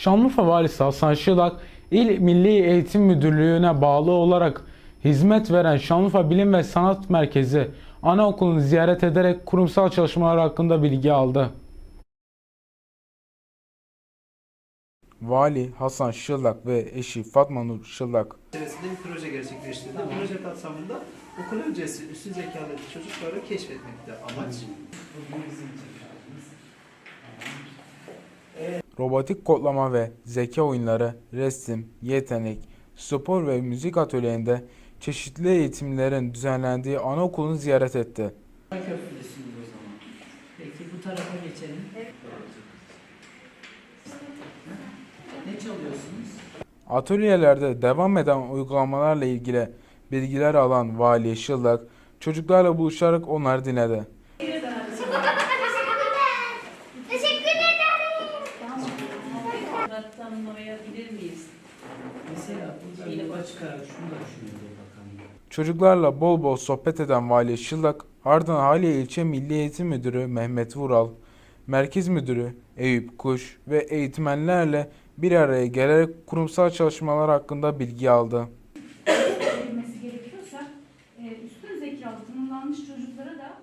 Şanlıurfa Valisi Hasan Şılak, İl Milli Eğitim Müdürlüğü'ne bağlı olarak hizmet veren Şanlıurfa Bilim ve Sanat Merkezi Anaokulu'nu ziyaret ederek kurumsal çalışmalar hakkında bilgi aldı. Vali Hasan Şılak ve eşi Fatma Nur Şılak içerisinde bir proje gerçekleştirdi. Proje kapsamında okul öncesi üstün zekalı çocukları keşfetmekte amaç. Bugün bizim için robotik kodlama ve zeka oyunları, resim, yetenek, spor ve müzik atölyelerinde çeşitli eğitimlerin düzenlendiği anaokulunu ziyaret etti. Köprülüsünüz o zaman. Peki bu tarafa geçelim. Ne çalıyorsunuz? Atölyelerde devam eden uygulamalarla ilgili bilgiler alan Vali Şıldak çocuklarla buluşarak onları dinledi. Tanımlayabilir miyiz? Mesela burada Yine başka şunu da düşünüyor bakalım. Çocuklarla bol bol sohbet eden Vali Şıldak ardından Haliye İlçe Milli Eğitim Müdürü Mehmet Vural, Merkez Müdürü Eyüp Kuş ve eğitmenlerle bir araya gelerek kurumsal çalışmalar hakkında bilgi aldı. gerekiyorsa e, üstün zekalı tanımlanmış çocuklara da